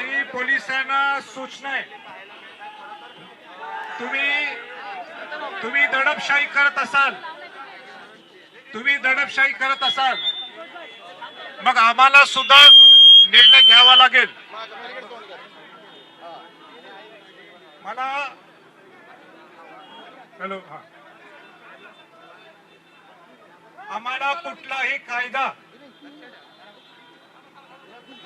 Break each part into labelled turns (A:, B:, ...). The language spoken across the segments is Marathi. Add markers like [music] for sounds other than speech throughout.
A: काही पोलिसांना सूचना आहे. तुम्ही तुम्ही दडपशाही करत असाल. तुम्ही दडपशाही करत असाल. मग आम्हाला सुद्धा निर्णय घ्यावा लागेल. मला हॅलो हा. आम्हाला कुठलाही कायदा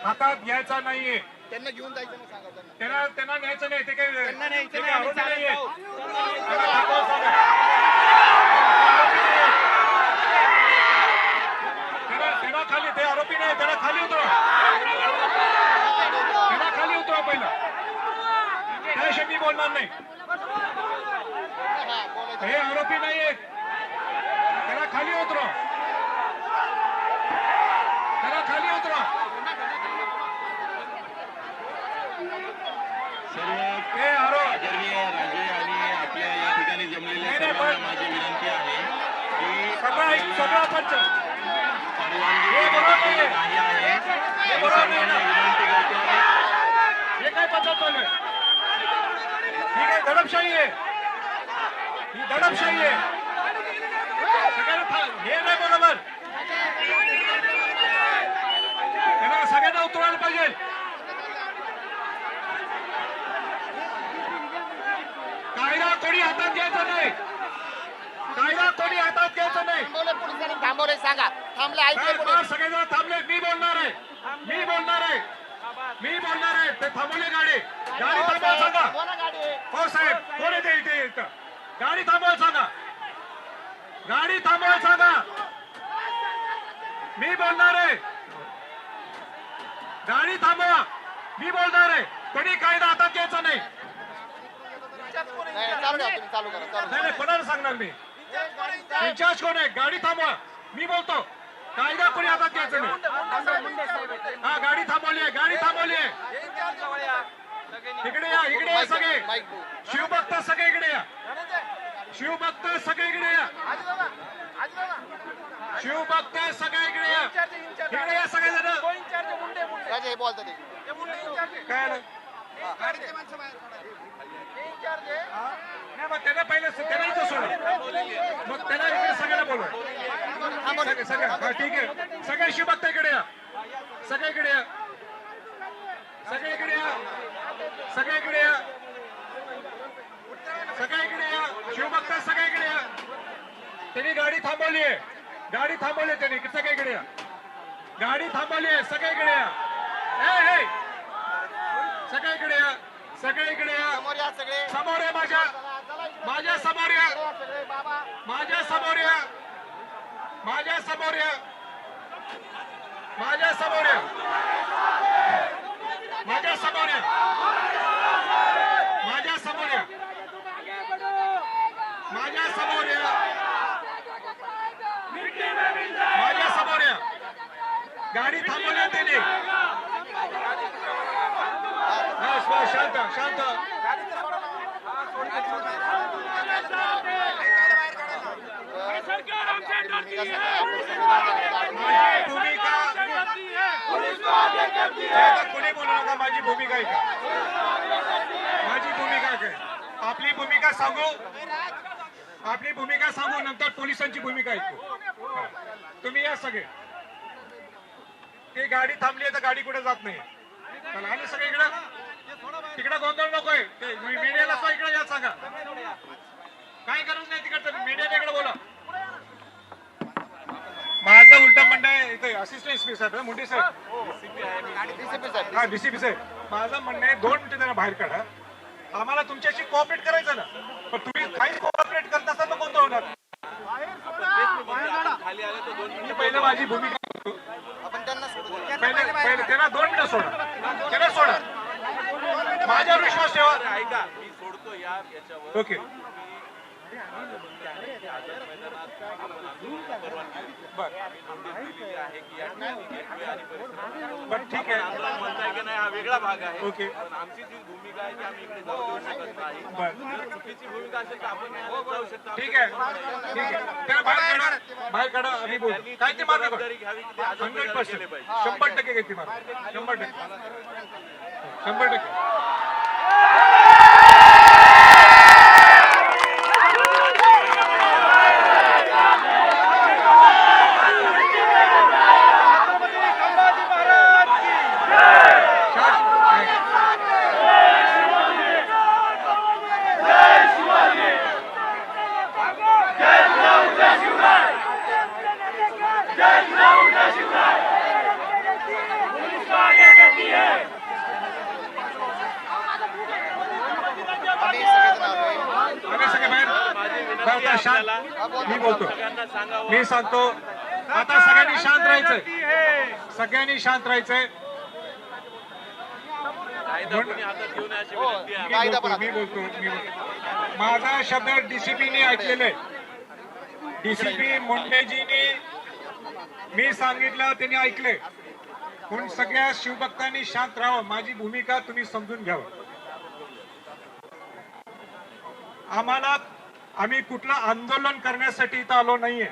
A: हातात घ्यायचा नाहीये.
B: त्यांना घेऊन जायचं ना सांगा त्यांना
A: त्यांना त्यांना न्यायचं नाही ते काही
B: त्यांना न्यायचं नाही, आम्ही
A: नाहीये.
B: जाऊ.
A: त्यांना. त्यांना खाली ते आरोपी नाही त्यांना खाली उतरवा त्यांना खाली उतरवा पहिला त्याशिवाय मी बोलणार नाही
B: हा बोलायचं
A: हे आरोपी नाहीये त्याला खाली उतरवा त्याला खाली उतरवा
C: सर्व
A: हे आरोप
C: आदरणीय राजे आणि आपल्या या ठिकाणी जमलेल्या
A: नाही, नाही,
C: सर्वांना
A: पण-
C: माझी विनंती आहे की
A: सगळा पंच हे बरोबर नाहीये. हे बरोबर नाही ना. हे काय पद्धत चालू आहे ही काय दडपशाही आहे ही दडपशाही आहे सगळ्यांना था- हे नाही बरोबर त्यांना सगळ्यांना उतरवायला पाहिजे कायदा कोणी हातात घ्यायचा नाही कायदा कोणी नाही.
B: थांबवले पोलिसांनी थांबवले सांगा. थांबले ऐकले कोणी
A: सगळेजण थांबले. मी बोलणार आहे. मी बोलणार आहे. मी बोलणार आहे. ते थांबवले गाडी. गाडी
B: हो,
A: थांबवा
B: साहेब,
A: सांगा.
B: बोला गाडी.
A: हो साहेब. कोण येते इथे? इथं. गाडी थांबवा सांगा. गाडी थांबवा सांगा. मी बोलणार आहे. गाडी थांबवा. मी बोलणार आहे. कोणी कायदा हातात घ्यायचा नाही.
B: चालू ठेवा तुम्ही चालू करा चालू
A: नाही नाही कोणाला सांगणार मी? इंचार्ज कोण आहे? गाडी थांबवा. मी बोलतो. कायदा कोणी हातात घ्यायचा नाही. हा गाडी थांबवली आहे गाडी थांबवली आहे. इकडे या इकडे या सगळे. शिवभक्त सगळे इकडे या. शिवभक्त सगळे इकडे या. शिवभक्त सगळे इकडे या. इकडे या सगळे जण
B: हे
A: काय मग त्यांना पहिलं त्यांना इथं सोडा मग त्यांना इकडे सगळ्यांना बोलवा. सगळे सगळे ठीक आहे. सगळे शिवभक्त इकडे या. सगळे इकडे या. सगळे इकडे या. सगळे इकडे या. सगळे इकडे या. शिवभक्त सगळे इकडे या. त्यांनी गाडी थांबवली आहे. गाडी थांबवली आहे त्यांनी. सगळे इकडे या. गाडी थांबवली आहे. सगळे इकडे या. ए, सगळे इकडे या. सगळे इकडे या
B: समोर या
A: माझ्या. माझ्यासमोर या. माझ्यासमोर या. माझ्यासमोर या. माझ्यासमोर या. माझ्यासमोर या. माझ्यासमोर या. माझ्यासमोर या. माझ्यासमोर या. गाडी बस बस शांत शांत माझी भूमिका आता बोलू नका माझी भूमिका आहे का माझी भूमिका काय आपली भूमिका सांगू? आपली भूमिका सांगू नंतर पोलिसांची भूमिका ऐकू. तुम्ही या सगळे. ते गाडी थांबली आहे तर गाडी कुठे जात नाही. चला आले सगळे इकडं. तिकडं गोंधळ नकोय. मीडियाला सुद्धा इकडे या सांगा. काय गरज नाही तिकडचं? मीडियाने इकडे बोला. माझं उलटा म्हणणं आहे इथे असिस्टंट एसपी साहेब मुंडे साहेब.
B: डीसीपी साहेब
A: हा डीसीपी साहेब. माझं म्हणणं आहे दोन मिनिटं त्यांना बाहेर काढा. आम्हाला तुमच्याशी कोऑपरेट करायचं ना. पण तुम्ही काही कोऑपरेट करत असाल तर कोणतं होणार. मी पहिलं माझी भूमिका पहिले त्यांना दोन मिनिटं सोडा. सोडा माझ्यावर विश्वास ठेवा.
D: ऐका मी सोडतो या याच्यावर.
A: ओके
D: आहे
A: बर ठीक आहे.
D: आंदोलन म्हणताय की नाही हा वेगळा भाग आहे.
A: ओके.
D: पण आमची जी भूमिका आहे की आम्ही इकडे जाऊ देऊ शकत नाही.
A: बर.
D: जर चुकीची भूमिका असेल तर आपण न्यायालयात जाऊ शकतो.
A: ठीक आहे. ठीक आहे. त्याला बाहेर काढा. बाहेर काढा. आम्ही बोलू. काय ते मार्ग
D: जबाबदारी घ्यावी की ते
A: हंड्रेड पर्सेंट
D: पाहिजे.
A: शंभर टक्के घेते मार्ग शंभर टक्के. शंभर टक्के
B: आम्ही सगळेजण आलोय.
A: आम्ही सगळे बाहेर बरं, आता शांत. मी बोलतो. मी सांगतो. आता सगळ्यांनी शांत राहायचंय. सगळ्यांनी शांत राहायचंय. मी बोलतो
B: पण
A: मी माझा शब्द डीसीपीने ऐकलेला आहे डीसीपी मुंडेजीनी मी सांगितलं त्यांनी ऐकले म्हणून सगळ्या शिवभक्तांनी शांत राहावं. माझी भूमिका तुम्ही समजून घ्यावं. आम्हाला आम्ही कुठलं आंदोलन करण्यासाठी इथं आलो नाहीये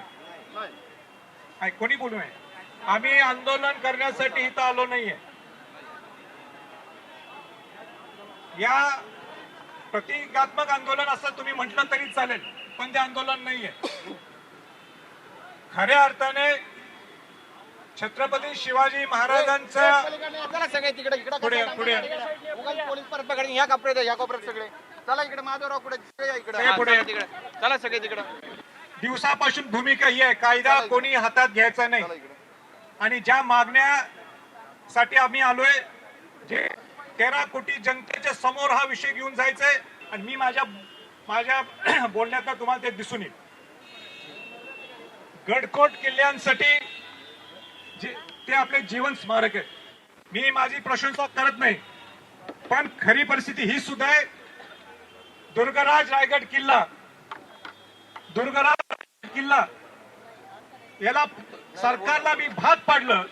A: कोणी बोलू नये आम्ही आंदोलन करण्यासाठी इथं आलो नाहीये या प्रतिकात्मक आंदोलन असं तुम्ही म्हटलं तरी चालेल पण ते आंदोलन नाहीये खऱ्या अर्थाने छत्रपती शिवाजी महाराजांचं पुढे, पुढे.
B: ह्या कपड्यात या कोपऱ्यात सगळे चला इकडे माधवराव कुठे इकडे.
A: पुढे.
B: चला तिकडे. चला सगळे तिकडे.
A: दिवसापासून भूमिका ही आहे. कायदा कोणी हातात घ्यायचा नाही.
B: चला इकडे.
A: आणि ज्या मागण्यासाठी आम्ही आलोय जे तेरा कोटी जनतेच्या समोर हा विषय घेऊन जायचंय आणि मी माझ्या माझ्या [clears throat] बोलण्यात तुम्हाला ते दिसून येईल. गडकोट किल्ल्यांसाठी जे ते आपले जीवन स्मारक आहे. मी माझी प्रशंसा करत नाही पण खरी परिस्थिती ही सुद्धा आहे. दुर्गराज रायगड किल्ला. दुर्गराज किल्ला. याला सरकारला मी भाग पाडलं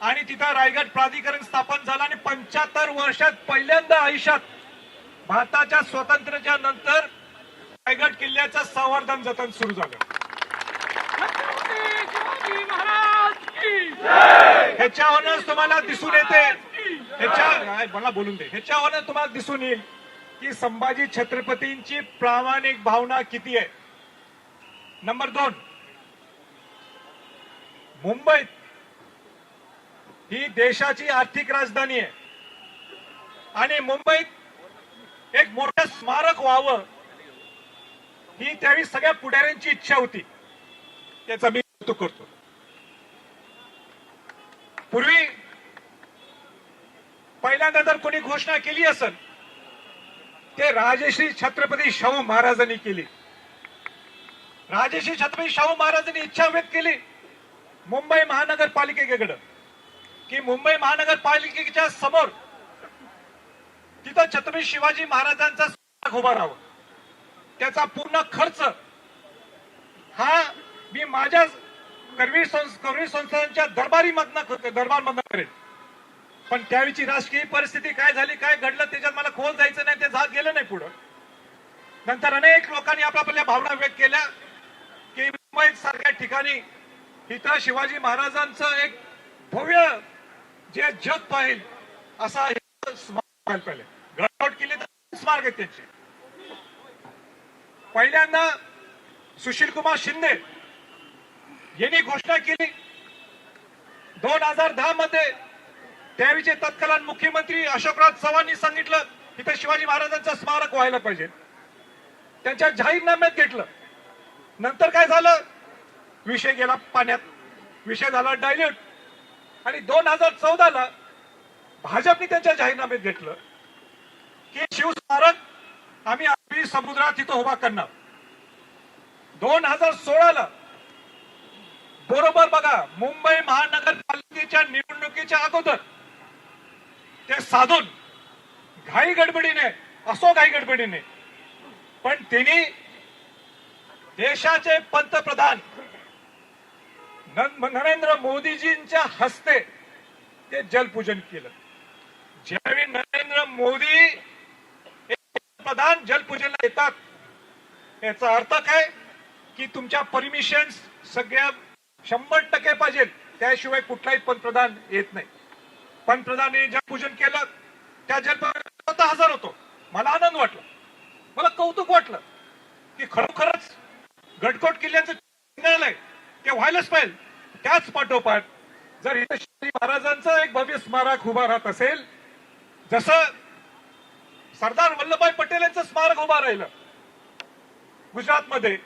A: आणि तिथं रायगड प्राधिकरण स्थापन झालं आणि पंच्याहत्तर वर्षात पहिल्यांदा आयुष्यात भारताच्या स्वातंत्र्याच्या नंतर रायगड किल्ल्याचं संवर्धन जतन सुरू झालं. ह्याच्यावरूनच तुम्हाला दिसून येते. ह्याच्या मला बोलून दे. ह्याच्यावरूनच तुम्हाला दिसून येईल. की संभाजी छत्रपतींची प्रामाणिक भावना किती आहे? नंबर दोन मुंबईत ही देशाची आर्थिक राजधानी आहे. आणि मुंबईत एक मोठं स्मारक व्हावं ही त्यावेळी सगळ्या पुढाऱ्यांची इच्छा होती. त्याचा मी कौतुक करतो. पूर्वी पहिल्यांदा जर कोणी घोषणा केली असेल ते राजश्री छत्रपती शाहू महाराजांनी केली. राजश्री छत्रपती शाहू महाराजांनी इच्छा व्यक्त केली. मुंबई महानगरपालिकेकडं. की मुंबई महानगरपालिकेच्या समोर तिथं छत्रपती शिवाजी महाराजांचा स्मारक उभा राहावं. त्याचा पूर्ण खर्च हा मी माझ्या करवी संस संस्थांच्या दरबारी मधनं दरबार मधनं करेन. पण त्यावेळीची राजकीय परिस्थिती काय झाली काय घडलं त्याच्यात मला खोल जायचं नाही ते जात गेलं नाही पुढं. नंतर अनेक लोकांनी आपल्या आपल्या भावना व्यक्त केल्या की मुंबई सारख्या ठिकाणी इथं शिवाजी महाराजांचं एक भव्य जे जग पाहिल असा स्मारक पहिले. पाहिजे गडकोट तर स्मारक आहेत त्यांचे. पहिल्यांदा सुशील कुमार शिंदे यांनी घोषणा केली. दोन हजार दहा मध्ये त्यावेळीचे तत्कालीन मुख्यमंत्री अशोकराज चव्हाणांनी सांगितलं इथं शिवाजी महाराजांचं स्मारक व्हायला पाहिजे. त्यांच्या जाहीरनाम्यात घेतलं. नंतर काय झालं? विषय गेला पाण्यात. विषय झाला डायल्यूट आणि दोन हजार चौदाला भाजपने त्यांच्या जाहीरनाम्यात घेतलं. की शिवस्मारक आम्ही अरबी समुद्रात तिथं उभा करणार. दोन हजार सोळाला बरोबर बघा मुंबई महानगरपालिकेच्या निवडणुकीच्या अगोदर ते साधून घाई गडबडीने असो घाई गडबडीने. पण त्यांनी देशाचे पंतप्रधान न- नरेंद्र मोदीजींच्या हस्ते ते जलपूजन केलं. ज्यावेळी नरेंद्र मोदी हे पंतप्रधान जलपूजनला येतात याचा अर्थ काय? की तुमच्या परमिशन सगळ्या शंभर टक्के पाहिजे त्याशिवाय कुठलाही पंतप्रधान येत नाही. पंतप्रधानांनी जलपूजन केलं त्या जलपर्यंत हजर होतो. मला आनंद वाटला. मला कौतुक वाटलं की खरोखरच गडकोट किल्ल्याचं न्यायालय ते व्हायलाच पाहिजे. त्याच पाठोपाठ जर इथे शिवाजी महाराजांचं एक भव्य स्मारक उभा राहत असेल जसं सरदार वल्लभभाई पटेल यांचं स्मारक उभा राहिलं गुजरातमध्ये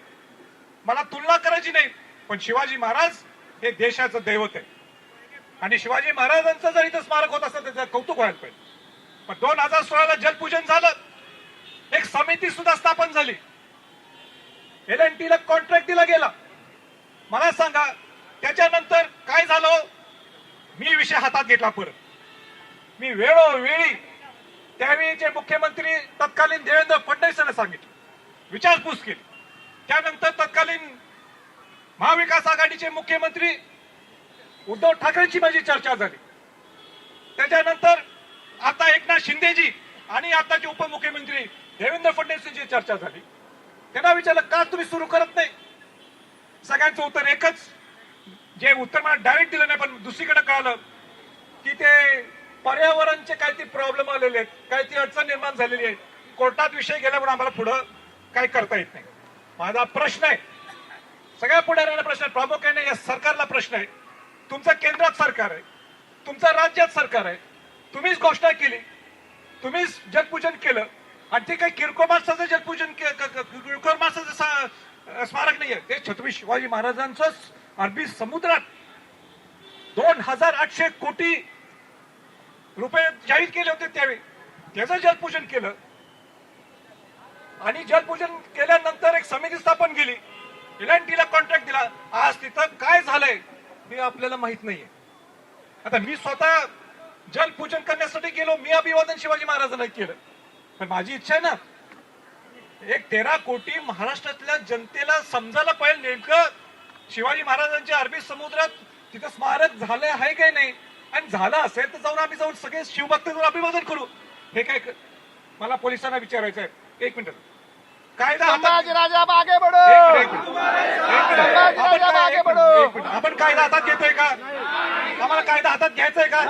A: मला तुलना करायची नाही पण शिवाजी महाराज हे देशाचं दैवत आहे. आणि शिवाजी महाराजांचं जर इथं स्मारक होत असतं त्याचं कौतुक व्हायला पाहिजे. पण दोन हजार सोळाला जलपूजन झालं. एक समिती सुद्धा स्थापन झाली. एल एन टीला कॉन्ट्रॅक्ट दिला गेला. मला सांगा त्याच्यानंतर काय झालं हो? मी विषय हातात घेतला परत. मी वेळोवेळी त्यावेळीचे मुख्यमंत्री तत्कालीन देवेंद्र फडणवीस यांना सांगितलं. विचारपूस केली. त्यानंतर तत्कालीन महाविकास आघाडीचे मुख्यमंत्री उद्धव ठाकरेंची माझी चर्चा झाली. त्याच्यानंतर आता एकनाथ शिंदेजी आणि आताचे उपमुख्यमंत्री देवेंद्र फडणवीस यांची चर्चा झाली. त्यांना विचारलं का तुम्ही सुरू करत नाही? सगळ्यांचं उत्तर एकच. जे उत्तर मला डायरेक्ट दिलं नाही पण दुसरीकडे कळालं की ते पर्यावरणचे काही ते प्रॉब्लेम आलेले आहेत. काही ती अडचण निर्माण झालेली आहे. कोर्टात विषय गेल्यामुळे आम्हाला पुढं काही करता येत नाही. माझा प्रश्न आहे सगळ्या पुढाऱ्यांना प्रश्न आहे प्रामुख्याने या सरकारला प्रश्न आहे. तुमचं केंद्रात सरकार आहे. तुमचं राज्यात सरकार आहे. तुम्हीच घोषणा केली. तुम्हीच जलपूजन केलं. आणि ते काही किरकोळ माणसाचं जलपूजन किरकोळ माणसाचं स्मारक नाही आहे ते छत्रपती शिवाजी महाराजांचं अरबी समुद्रात दोन हजार आठशे कोटी रुपये जाहीर केले होते त्यावेळी. त्याचं जलपूजन केलं. आणि जलपूजन केल्यानंतर एक समिती स्थापन केली. एल टीला कॉन्ट्रॅक्ट दिला. आज तिथं काय झालंय? हे आपल्याला माहीत नाहीये. आता मी स्वतः जलपूजन करण्यासाठी गेलो मी अभिवादन शिवाजी महाराजांना केलं. पण माझी इच्छा आहे ना एक तेरा कोटी महाराष्ट्रातल्या जनतेला समजायला पाहिजे नेमकं शिवाजी महाराजांच्या अरबी समुद्रात तिथं स्मारक झालं आहे काही नाही? आणि झालं असेल तर जाऊन आम्ही जाऊन सगळे शिवभक्त जाऊन अभिवादन करू. हे काय मला पोलिसांना विचारायचं आहे एक मिनिट. कायदा हातात-
B: संभाजी राजा आगे
A: एक
B: बढो
A: मिनिट, एक मिनिट. एक मिनिट.
B: संभाजी
A: आपण
B: राजा
A: काय-
B: मागे बढो.
A: मिनिट, एक मिनिट. आपण कायदा हातात घेतोय का? आम्हाला कायदा हातात घ्यायचाय का?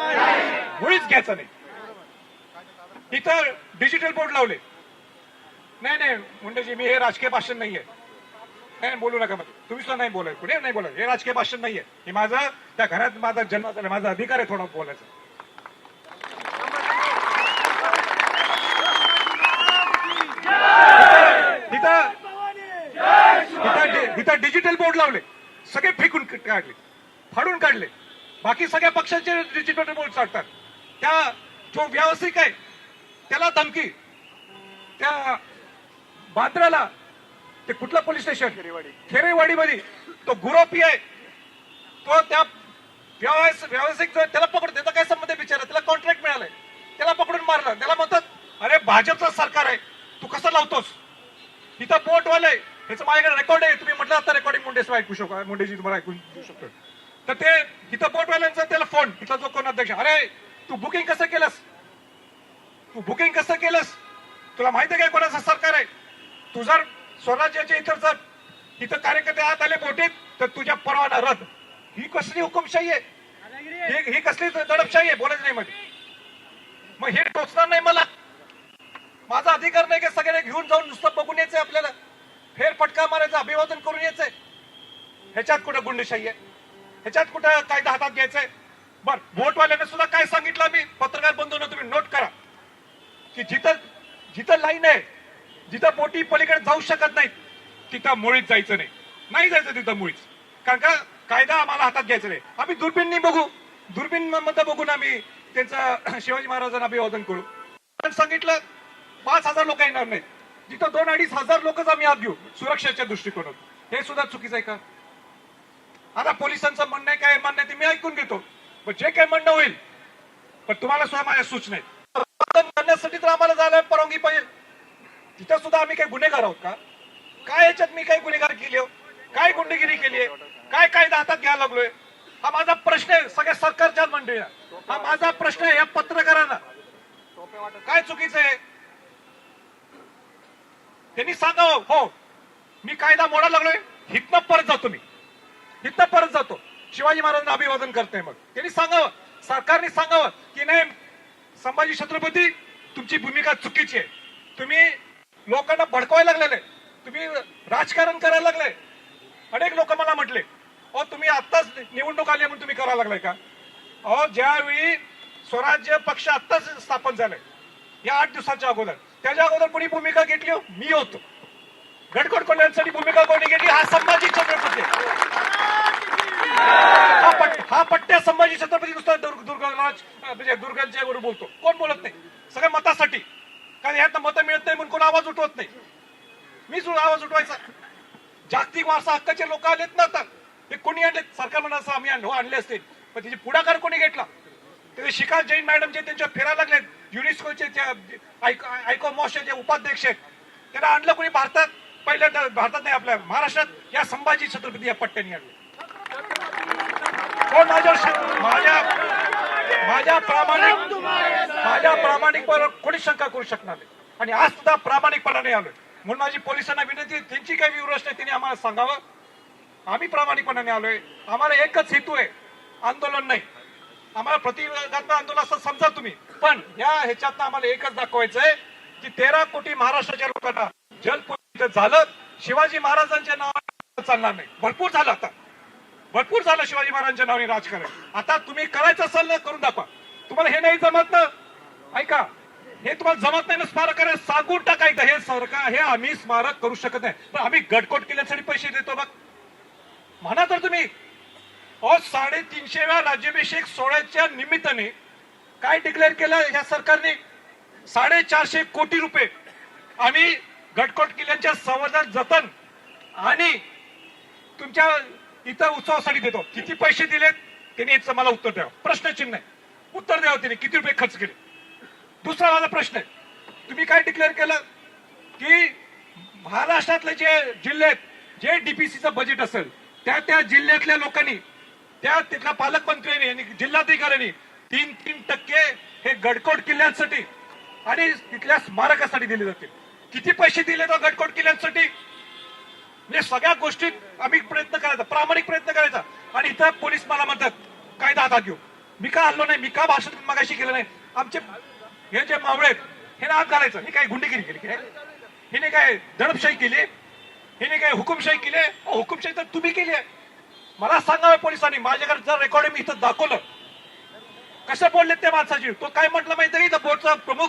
A: मुळीच घ्यायचा नाही. इथं डिजिटल बोर्ड लावले. नाही नाही मुंडेजी मी हे राजकीय भाषण नाहीये. नाही बोलू नका मध्ये तुम्ही सुद्धा नाही बोलाय कुणी नाही बोलाय हे राजकीय भाषण नाहीये. हे माझं त्या घरात माझा जन्म झाला माझा अधिकार आहे थोडा बोलायचा. इथं इथं डिजिटल बोर्ड लावले. सगळे फेकून काढले. फाडून काढले. बाकी सगळ्या पक्षांचे डिजिटल बोर्ड चालतात त्या जो व्यावसायिक आहे त्याला धमकी. त्या बांद्राला ते कुठलं पोलीस स्टेशन? खेरेवाडी. मध्ये तो गुरोपी आहे. तो त्या व्यावसायिक त्याला पकडून त्याचा काय संबंध बिचारा? त्याला कॉन्ट्रॅक्ट मिळालाय. त्याला पकडून मारलं. त्याला म्हणतात अरे भाजपचं सरकार आहे. तू कसं लावतोस? इथं बोटवाले ह्याचं माझ्याकडे रेकॉर्ड आहे. तुम्ही म्हटलं आता रेकॉर्डिंग मुंडेस ऐकू शकतो मुंडेजी तुम्हाला ऐकून देऊ शकतो. तर ते इथं बोटवाल्यांचा त्याला फोन इथला जो कोण अध्यक्ष अरे तू बुकिंग कसं केलंस? तू बुकिंग कसं केलंस? तुला माहिती आहे काय कोणाचं सरकार आहे? तू जर स्वराज्याच्या इतर जर इथं कार्यकर्ते आत आले बोटीत तर तुझ्या परवाना रद्द. ही कसली हुकुमशाही आहे. ही ही कसली दडपशाही आहे? बोलायचं नाही मध्ये. मग हे टोचणार नाही मला. माझा अधिकार नाही की सगळ्यांना घेऊन जाऊन नुसतं बघून यायचंय आपल्याला. फेर फटका मारायचं अभिवादन करून यायचंय. ह्याच्यात कुठं गुंडशाही आहे? ह्याच्यात कुठं कायदा हातात घ्यायचंय? बर वोटवाल्याने सुद्धा काय सांगितलं मी? पत्रकार बंधून तुम्ही नोट करा. की जिथं जिथं लाईन आहे जिथं बोटी पलीकडे जाऊ शकत नाही तिथं मुळीच जायचं नाही. नाही जायचं तिथं मुळीच. कारण का? कायदा आम्हाला हातात घ्यायचा नाही. आम्ही दुर्बीननी बघू. दुर्बीन मध्ये बघून आम्ही. त्यांचं [clears throat] शिवाजी महाराजांना अभिवादन करू. पण सांगितलं पाच हजार लोक येणार नाहीत. तिथं दोन अडीच हजार लोकच आम्ही आत घेऊ सुरक्षेच्या दृष्टिकोनात हे सुद्धा चुकीचं आहे का? आता पोलिसांचं म्हणणं आहे काय म्हणणं ते मी ऐकून घेतो. पण जे काय म्हणणं होईल पण तुम्हाला सुद्धा माझ्या सूचना आहेत. करण्यासाठी तर आम्हाला जायला परवानगी पाहिजे. तिथं सुद्धा आम्ही काही गुन्हेगार आहोत का? काय याच्यात मी काही गुन्हेगार केली हो काय गुंडगिरी केली आहे? काय कायदा हातात घ्यायला लागलोय? हा माझा प्रश्न आहे सगळ्या सरकारच्या मंडळीला हा माझा प्रश्न आहे या पत्रकारांना. काय चुकीचं आहे? त्यांनी सांगावं हो मी कायदा मोडायला लागलोय हितनं परत जातो मी. हितनं परत जातो. शिवाजी महाराजांना अभिवादन करते मग. त्यांनी सांगावं सरकारने सांगावं की नाही संभाजी छत्रपती तुमची भूमिका चुकीची आहे. तुम्ही लोकांना भडकवायला लागलेले तुम्ही राजकारण करायला लागले अनेक लोक मला म्हटले अहो तुम्ही आत्ताच निवडणूक आली म्हणून तुम्ही करायला लागलाय का? अहो ज्यावेळी स्वराज्य पक्ष आत्ताच स्थापन झालाय या आठ दिवसाच्या अगोदर. त्याच्या अगोदर कोणी भूमिका घेतली हो? मी होतो. गडकड भूमिका कोणी घेतली? हा संभाजी छत्रपती. हा पट हा पट्ट्या संभाजी छत्रपती नुसता दुर्ग दुर्गराज म्हणजे दुर्गांच्या वरून बोलतो. कोण बोलत नाही? सगळ्या मतासाठी. कारण ह्यात मतं मिळत नाही म्हणून कोण आवाज उठवत नाही. मीच आवाज उठवायचा. जागतिक वारसा हक्काचे लोक आलेत ना आता. हे कोणी आणले सरकार म्हणा असं आम्ही आणले असतील पण त्याची पुढाकार कोणी घेतला? त्याचे शिखा जैन मॅडम जे त्यांच्या फिरायला लागलेत. युनेस्कोचे त्या आयको उपाध्यक्ष आहेत त्यांना आणलं कोणी भारतात? पहिल्यांदा भारतात नाही आपल्या महाराष्ट्रात या संभाजी छत्रपती या पट्ट्याने आणले. कोण माझ्या माझ्या माझ्या प्रामाणिक माझ्या प्रामाणिकपणा कोणी शंका करू शकणार नाही. आणि आज सुद्धा प्रामाणिकपणाने आलोय. म्हणून माझी पोलिसांना विनंती त्यांची काही विवरच नाही त्यांनी आम्हाला सांगावं. आम्ही प्रामाणिकपणाने आलोय. आम्हाला एकच हेतू आहे आंदोलन नाही. आम्हाला प्रतिबंधात्मक आंदोलन असं समजा तुम्ही. पण या ह्याच्यात आम्हाला एकच दाखवायचंय की तेरा कोटी महाराष्ट्राच्या लोकांना जलपुर झालं शिवाजी महाराजांच्या नावाने चालणार नाही. भरपूर झालं आता. भरपूर झालं शिवाजी महाराजांच्या नावाने राजकारण. आता तुम्ही करायचं असेल ना करून दाखवा. तुम्हाला हे नाही जमत ना? ऐका हे तुम्हाला जमत नाही ना स्मारक करायला? सांगून टाकायचं हे सरकार हे आम्ही स्मारक करू शकत नाही. पण आम्ही गटकोट केल्यासाठी पैसे देतो बघ. म्हणा तर तुम्ही. अ साडेतीनशेव्या राज्याभिषेक सोहळ्याच्या निमित्ताने काय डिक्लेअर केलं या सरकारने? साडेचारशे कोटी रुपये. आम्ही गडकोट किल्ल्याच्या संवर्धन जतन आणि तुमच्या इतर उत्सवासाठी देतो. किती पैसे दिलेत? त्यांनी याचं मला उत्तर द्यावं प्रश्नचिन्ह आहे. उत्तर द्यावं त्यांनी. किती रुपये खर्च केले? दुसरा माझा प्रश्न आहे. तुम्ही काय डिक्लेअर केलं? की महाराष्ट्रातले जे जिल्हे आहेत जे डीपीसीचं बजेट असेल त्या त्या जिल्ह्यातल्या लोकांनी त्या तिथल्या पालकमंत्र्यांनी आणि जिल्हाधिकाऱ्यांनी तीन तीन टक्के हे गडकोट किल्ल्यांसाठी आणि तिथल्या स्मारकासाठी दिले जातील. किती पैसे दिले तो गडकोट किल्ल्यांसाठी? म्हणजे सगळ्या गोष्टीत आम्ही प्रयत्न करायचा प्रामाणिक प्रयत्न करायचा. आणि इथं पोलीस मला म्हणतात कायदा हातात घेऊ. मी का हल्लो नाही? मी का भाषण मागाशी केलं नाही? आमचे हे जे मावळे आहेत हे ना हात घालायचं. हे काय गुंडेगिरी केली काय हिने काय दडपशाही केली? हिने काय हुकुमशाही केली? हुकुमशाही तर तुम्ही केली आहे. मला सांगावं पोलिसांनी माझ्याकडे जर रेकॉर्डिंग मी इथं दाखवलं कसं बोलले त्या माणसाची? तो काय म्हटलं माहिती का? बोर्डचा प्रमुख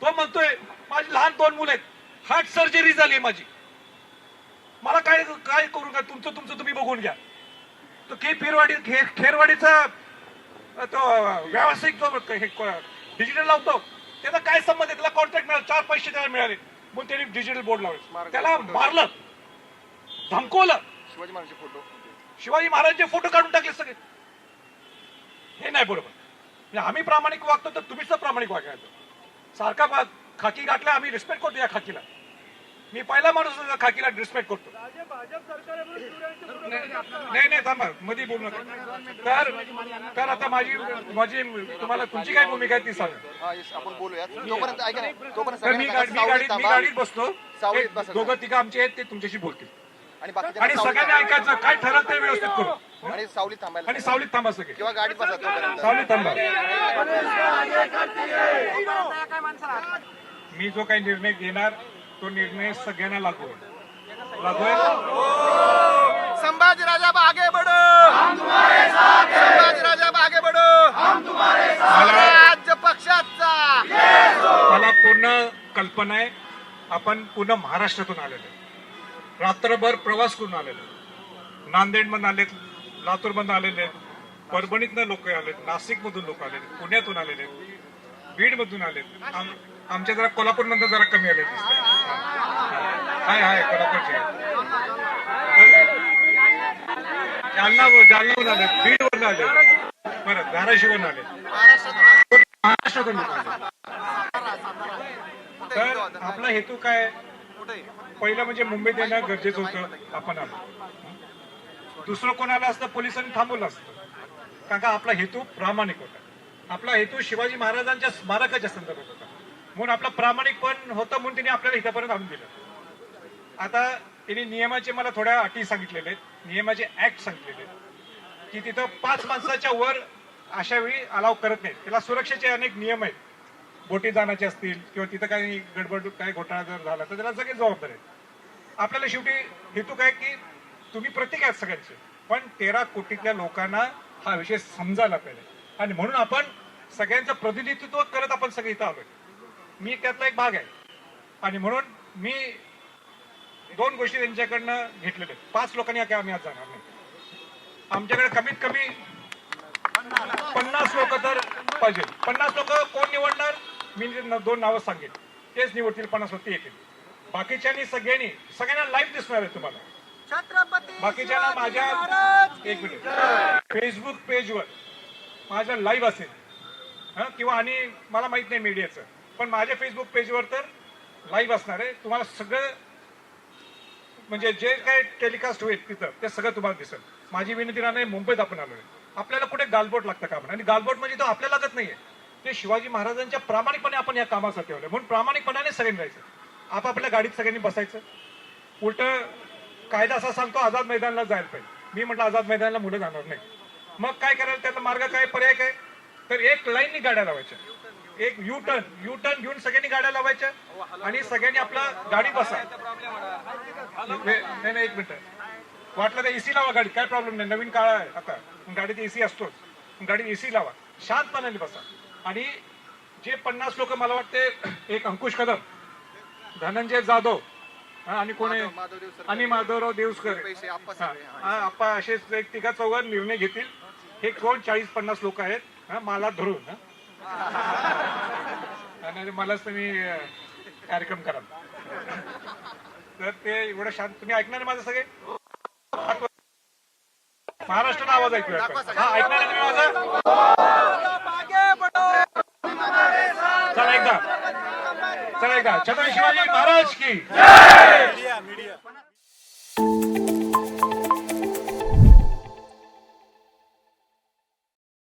A: तो म्हणतोय माझी लहान दोन मुलं आहेत. हार्ट सर्जरी झाली माझी. मला काय काय करू का तुमचं तुमचं तुम्ही बघून घ्या. तो के फिरवाडी खेरवाडीचा तो व्यावसायिक जो डिजिटल लावतो त्याचा काय संबंध आहे? त्याला कॉन्ट्रॅक्ट मिळाला चार पैसे त्याला मिळाले. म्हणून त्यांनी डिजिटल बोर्ड लावले. त्याला मारलं. धमकवलं.
B: शिवाजी महाराजांचे फोटो.
A: शिवाजी महाराजांचे फोटो काढून टाकले सगळे. हे नाही बरोबर. आम्ही प्रामाणिक वागतो तर तुम्हीच तर प्रामाणिक वागायचं. सारखा खाकी घातला आम्ही रिस्पेक्ट करतो या खाकीला. मी पहिला माणूस खाकीला रिस्पेक्ट करतो. नाही नाही थांबा मध्ये बोलू नका. तर तर आता माझी माझी तुम्हाला तुमची काय भूमिका आहे ती सांगा.
B: हा येस आपण बोलूया तोपर्यंत ऐका नाही तोपर्यंत
A: तर मी गाडीत बसतो. दोघं तिघं आमचे आहेत ते तुमच्याशी बोलतील.
B: आणि
A: सगळ्यांनी ऐकायचं काय ठरलं ते व्यवस्थित करू.
B: आणि सावलीत थांबायला
A: आणि सावलीत थांबा सगळे.
B: किंवा गाडीत बसा तोपर्यंत
A: सावलीत थांबा. मी जो काही निर्णय घेणार तो निर्णय सगळ्यांना लागू आहे. लागू आहे?
B: संभाजी राजा आगे बढ़ो. संभाजी राजा आगे बढ़ो. राज्य पक्षाचा.
A: मला पूर्ण कल्पना आहे. आपण पूर्ण महाराष्ट्रातून आलेलो आहे. रात्रभर प्रवास करून आलेलो आहे. नांदेडमधून आलेत लातूरमधून आलेले आहेत. परभणीतनं लोक आलेत नाशिक मधून लोक आहेत पुण्यातून आलेले आहेत. बीडमधून आलेत. आमच्या जरा कोल्हापूरमधनं जरा कमी आले दिसतंय. हाय हाय कोल्हापूरचे. जालना जालनावरून आले बीडवरून आले बरं धाराशिवून आले महाराष्ट्रातून लोक आले तर आपला हेतू काय? पहिलं म्हणजे मुंबईत येणं गरजेचं होतं. आपण आलो. दुसरं कोणाला असतं पोलिसांनी थांबवलं असतं. कारण का आपला हेतू प्रामाणिक होता. आपला हेतू शिवाजी महाराजांच्या स्मारकाच्या संदर्भात होता. म्हणून आपला प्रामाणिक पण होतं म्हणून त्यांनी आपल्याला इथपर्यंत आणून दिलं. आता त्यांनी नियमाचे मला थोड्या अटी सांगितलेले आहेत. नियमाचे ऍक्ट सांगितलेले आहेत. की तिथं पाच माणसाच्या वर अशा वेळी अलाव करत नाहीत. त्याला सुरक्षेचे अनेक नियम आहेत. बोटी जाण्याचे असतील किंवा तिथं काही गडबड काही घोटाळा जर झाला तर त्याला सगळे जबाबदार आहेत. आपल्याला शेवटी हेतू काय की तुम्ही प्रतीक आहेत सगळ्यांचे. पण तेरा कोटीतल्या लोकांना हा विषय समजायला पाहिजे. आणि म्हणून आपण सगळ्यांचं प्रतिनिधित्व करत आपण सगळे इथं आलोय. मी त्यातला एक भाग आहे. आणि म्हणून मी दोन गोष्टी त्यांच्याकडनं घेतलेल्या पाच लोकांनी काय आम्ही आज जाणार नाही. आमच्याकडे कमीत कमी पन्नास लोक तर पाहिजे. पन्नास लोक कोण निवडणार? मी दोन नावं सांगेन. तेच निवडतील पन्नास लोक ते येतील बाकीच्यांनी सगळ्यांनी सगळ्यांना लाईव्ह दिसणार आहे तुम्हाला. बाकीच्यांना माझ्या एक मिनिट. फेसबुक पेजवर माझं लाईव्ह असेल. हं? किंवा आणि मला माहीत नाही मीडियाचं पण माझ्या फेसबुक पेजवर तर लाईव्ह असणार आहे. तुम्हाला सगळं म्हणजे जे काय टेलिकास्ट होईल तिथं ते सगळं तुम्हाला दिसेल. माझी विनंती नाही मुंबईत आपण आलोय. आपल्याला कुठे गालबोट लागतं का आणि गालबोट म्हणजे तो आपल्या लागत नाहीये. ते शिवाजी महाराजांच्या प्रामाणिकपणे आपण या कामासाठी आलोय. म्हणून प्रामाणिकपणाने सगळ्यांनी जायचं. आपापल्या गाडीत सगळ्यांनी बसायचं. उलट कायदा असा सांगतो आझाद मैदानला जायला पाहिजे. मी म्हटलं आझाद मैदानला मुलं जाणार नाही. मग काय करायला त्याचा मार्ग काय पर्याय काय? तर एक लाईननी गाड्या लावायच्या. एक यू टर्न यू टर्न घेऊन सगळ्यांनी गाड्या लावायच्या आणि सगळ्यांनी आपला गाडी बसा. नाही नाही एक मिनिट. वाटलं तर एसी लावा गाडी काय प्रॉब्लेम नाही. नवीन काळ आहे आता. गाडीत एसी असतोच. गाडीत एसी लावा. शांतपणाने बसा. आणि जे पन्नास लोक मला वाटते एक अंकुश कदम धनंजय जाधव आणि कोण आहे. आणि माधवराव देवसकर
B: आप्पा
A: असेच एक तिघा चौघा निर्णय घेतील. हे कोण? चाळीस पन्नास लोक आहेत. हा, मला धरून. आणि मलाच तुम्ही कार्यक्रम करा. तर ते एवढं शांत तुम्ही ऐकणार माझं सगळे? महाराष्ट्राला आवाज ऐकूया. हा ऐकणार तुम्ही माझा? चला एकदा. चला एकदा छत्रपती शिवाजी महाराज की।